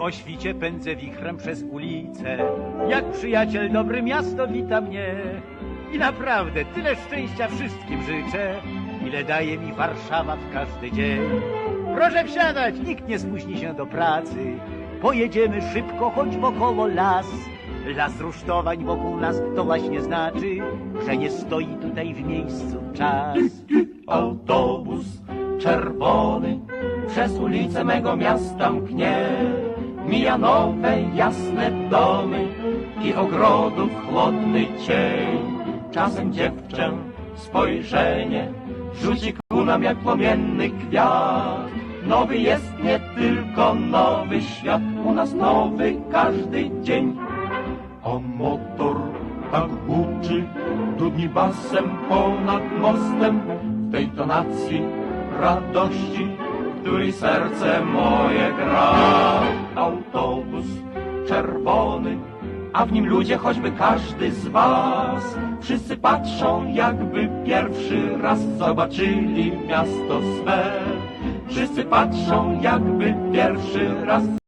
O świcie pędzę wichrem przez ulicę, jak przyjaciel dobry miasto wita mnie. I naprawdę tyle szczęścia wszystkim życzę, ile daje mi Warszawa w każdy dzień. Proszę wsiadać, nikt nie spóźni się do pracy. Pojedziemy szybko, choć wokoło las. Las rusztowań wokół nas to właśnie znaczy, że nie stoi tutaj w miejscu czas. Autobus czerwony przez ulice mego miasta mknie. Mija nowe, jasne domy i ogrodów chłodny cień. Czasem dziewczę spojrzenie rzuci ku nam jak płomienny kwiat. Nowy jest nie tylko nowy świat, u nas nowy każdy dzień. A motor tak huczy, dudni basem ponad mostem, w tej tonacji radości, której serce moje gra. Czerwony, a w nim ludzie, choćby każdy z was. Wszyscy patrzą, jakby pierwszy raz zobaczyli miasto swe. Wszyscy patrzą, jakby pierwszy raz